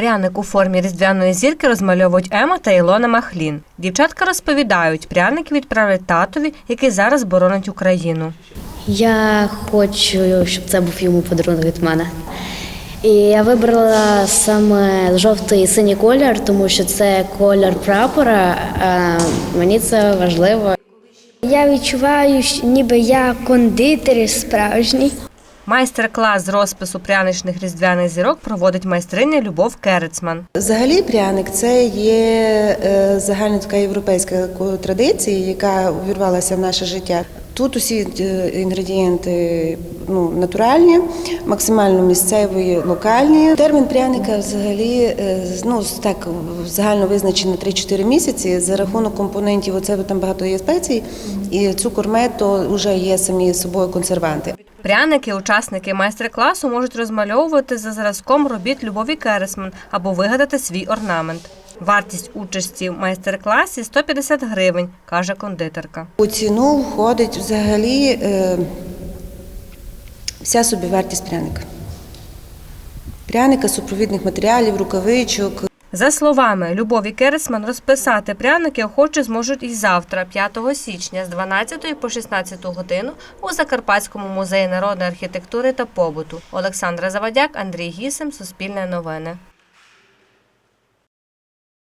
Пряник у формі різдвяної зірки розмальовують Ема та Ілона Махлін. Дівчатка розповідають, пряники відправлять татові, який зараз боронить Україну. Я хочу, щоб це був йому подарунок від мене. І я вибрала саме жовтий і синій колір, тому що це колір прапора. а Мені це важливо. Я відчуваю, ніби я кондитер справжній. Майстер-клас з розпису пряничних різдвяних зірок проводить майстриня Любов Керецман. Взагалі, пряник це є е, загальна така європейська традиція, яка увірвалася в наше життя. Тут усі е, інгредієнти ну, натуральні, максимально місцеві, локальні. Термін пряника взагалі е, ну, так загально визначений на 3-4 місяці. За рахунок компонентів, оце там багато є спецій, і цукор мед, вже є самі собою консерванти. Пряники учасники майстер-класу можуть розмальовувати за зразком робіт Любові Кересман або вигадати свій орнамент. Вартість участі в майстер-класі 150 гривень, каже кондитерка. У ціну входить взагалі е, вся собівартість пряника. Пряника, супровідних матеріалів, рукавичок, За словами Любові Кересман, розписати пряники охочі зможуть і завтра, 5 січня, з 12 по 16 годину у Закарпатському музеї народної архітектури та побуту. Олександра Завадяк, Андрій Гісем, Суспільне новини.